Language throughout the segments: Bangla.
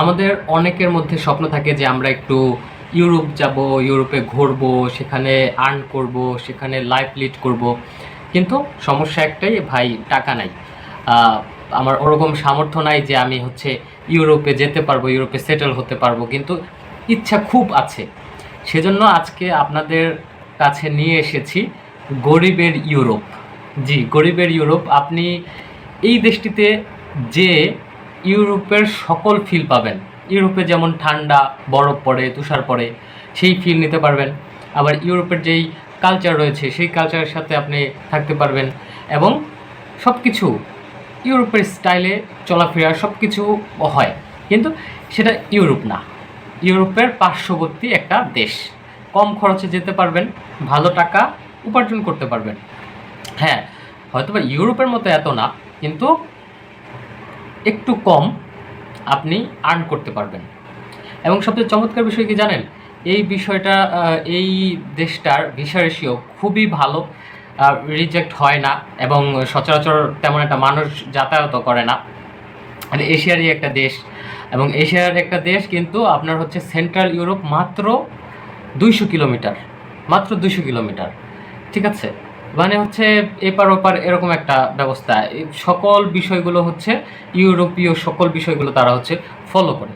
আমাদের অনেকের মধ্যে স্বপ্ন থাকে যে আমরা একটু ইউরোপ যাব, ইউরোপে ঘুরবো, সেখানে আর্ন করব, সেখানে লাইফ লিড করব। কিন্তু সমস্যা একটাই, ভাই, টাকা নাই। আমার ওরকম সামর্থ্য নাই যে আমি হচ্ছে ইউরোপে যেতে পারব, ইউরোপে সেটেল হতে পারব। কিন্তু ইচ্ছা খুব আছে। সেজন্য আজকে আপনাদের কাছে নিয়ে এসেছি গরিবের ইউরোপ। জি, গরিবের ইউরোপ। আপনি এই দেশটিতে যে ইউরোপের সকল ফিল পাবেন। ইউরোপে যেমন ঠান্ডা, বরফ পড়ে, তুষার পড়ে, সেই ফিল নিতে পারবেন। আবার ইউরোপের যেই কালচার রয়েছে, সেই কালচারের সাথে আপনি থাকতে পারবেন এবং সব কিছু ইউরোপের স্টাইলে চলাফেরা সব কিছু হয়। কিন্তু সেটা ইউরোপ না। ইউরোপের পার্শ্ববর্তী একটা দেশ। কম খরচে যেতে পারবেন, ভালো টাকা উপার্জন করতে পারবেন। হ্যাঁ হয়তোবা ইউরোপের মতো এত না, কিন্তু একটু কম আপনি আর্ন করতে পারবেন। এবং সবচেয়ে চমৎকার বিষয় কি জানেন? এই বিষয়টা এই দেশটার ভিসা রেশিও খুবই ভালো রিজেক্ট হয় না এবং সচরাচর তেমন একটা মানুষ যাতায়াতও করে না। মানে এশিয়ারই একটা দেশ এবং এশিয়ার একটা দেশ কিন্তু আপনার হচ্ছে সেন্ট্রাল ইউরোপ মাত্র দুইশো কিলোমিটার, মাত্র দুইশো কিলোমিটার। ঠিক আছে? মানে হচ্ছে এপার ওপার এরকম একটা ব্যবস্থা। সকল বিষয়গুলো হচ্ছে ইউরোপীয় সকল বিষয়গুলো তারা হচ্ছে ফলো করে।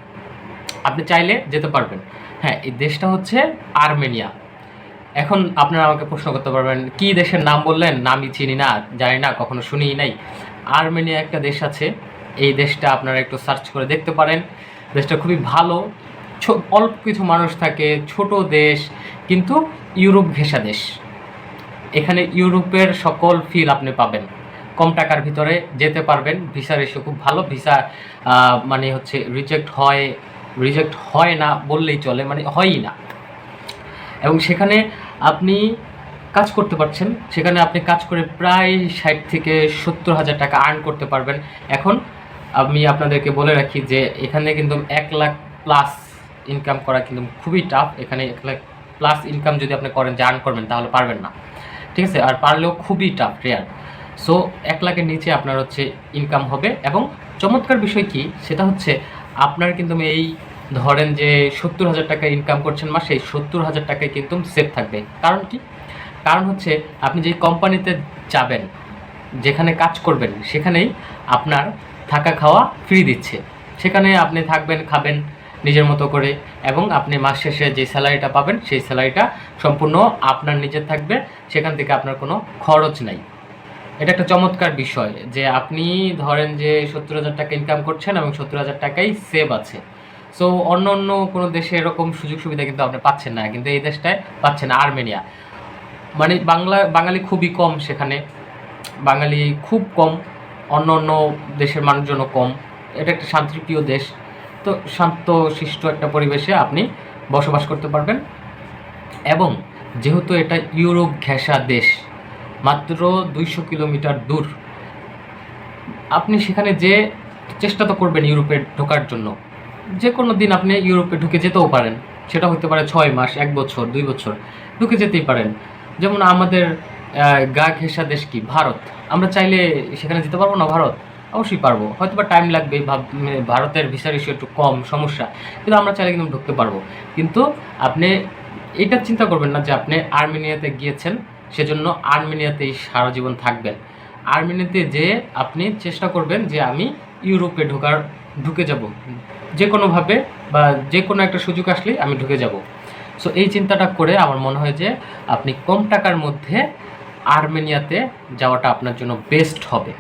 আপনি চাইলে যেতে পারবেন। হ্যাঁ এই দেশটা হচ্ছে আর্মেনিয়া। এখন আপনারা আমাকে প্রশ্ন করতে পারবেন, কি দেশের নাম বললেন? নামই চিনি না, জানি না, কখনো শুনিই নাই। আর্মেনিয়া একটা দেশ আছে, এই দেশটা আপনারা একটু সার্চ করে দেখতে পারেন। দেশটা খুবই ভালো। অল্প কিছু মানুষ থাকে, ছোট দেশ, কিন্তু ইউরোপ ঘেঁষা দেশ। এখানে ইউরোপের সকল ফিল আপনি পাবেন। কম টাকার ভিতরে যেতে পারবেন। ভিসা রেশিও খুব ভালো। ভিসা মানে হচ্ছে রিজেক্ট হয় রিজেক্ট হয় না বললেই চলে মানে হয়ই না। এবং সেখানে আপনি কাজ করতে পারছেন। সেখানে আপনি কাজ করে প্রায় ষাট থেকে সত্তর হাজার টাকা আর্ন করতে পারবেন। এখন আমি আপনাদেরকে বলে রাখি যে, এখানে কিন্তু এক লাখ প্লাস ইনকাম করা কিন্তু খুবই টাফ এখানে এক লাখ প্লাস ইনকাম যদি আপনি করেন, যে আর্ন করবেন, তাহলে পারবেন না। ঠিক আছে? আর পারলেও খুবই টাফ রেয়ার সো এক লাখের নিচে আপনার হচ্ছে ইনকাম হবে এবং চমৎকার বিষয় কি? সেটা হচ্ছে আপনার কিন্তু এই ধরেন যে সত্তর হাজার টাকা ইনকাম করছেন মাসে, এই সত্তর হাজার টাকায় কিন্তু সেভ থাকবে। কারণ কি? কারণ হচ্ছে আপনি যেই কোম্পানিতে যাবেন, যেখানে কাজ করবেন, সেখানেই আপনার থাকা খাওয়া ফ্রি দিচ্ছে। সেখানে আপনি থাকবেন, খাবেন নিজের মতো করে এবং আপনি মাস শেষে যে স্যালারিটা পাবেন, সেই স্যালারিটা সম্পূর্ণ আপনার নিজের থাকবে, সেখান থেকে আপনার কোনো খরচ নাই। এটা একটা চমৎকার বিষয় যে আপনি ধরেন যে সত্তর হাজার টাকা ইনকাম করছেন এবং সত্তর হাজার টাকাই সেভ আছে। সো অন্য অন্য কোনো দেশে এরকম সুযোগ সুবিধা কিন্তু আপনি পাচ্ছেন না, কিন্তু এই দেশটায় পাচ্ছেন আর্মেনিয়া। মানে বাংলা, বাঙালি খুবই কম সেখানে। বাঙালি খুব কম, অন্য অন্য দেশের মানুষজনও কম। এটা একটা শান্তিপ্রিয় দেশ। শান্ত শিষ্ট একটা পরিবেশে আপনি বসবাস করতে পারবেন। এবং যেহেতু এটা ইউরোপ ঘেঁষা দেশ, মাত্র দুইশো কিলোমিটার দূর, আপনি সেখানে যে চেষ্টা তো করবেন ইউরোপে ঢোকার জন্য, যে কোনো দিন আপনি ইউরোপে ঢুকে যেতেও পারেন। সেটা হতে পারে ছয় মাস, এক বছর, দুই বছর, ঢুকে যেতেই পারেন। যেমন আমাদের গা ঘেঁষা দেশ কি? ভারত। আমরা চাইলে সেখানে যেতে পারব না ভারত? অবশ্যই পারব। হয়তো বা টাইম লাগবে উম, ভারতের ভিসা রেশিও একটু কম সমস্যা। কিন্তু আমরা চাইলে কিন্তু ঢুকতে পারব। কিন্তু আপনি এটা চিন্তা করবেন না যে আপনি আর্মেনিয়াতে গিয়েছেন সেজন্য আর্মেনিয়াতেই সারা জীবন থাকবেন। আর্মেনিয়াতে যে আপনি চেষ্টা করবেন যে আমি ইউরোপে ঢোকার ঢুকে যাব। যে কোনোভাবে বা যে কোনো একটা সুযোগ আসলেই আমি ঢুকে যাব। সো এই চিন্তাটা করে আমার মনে হয় যে আপনি কম টাকার মধ্যে আর্মেনিয়াতে যাওয়াটা আপনার জন্য বেস্ট হবে।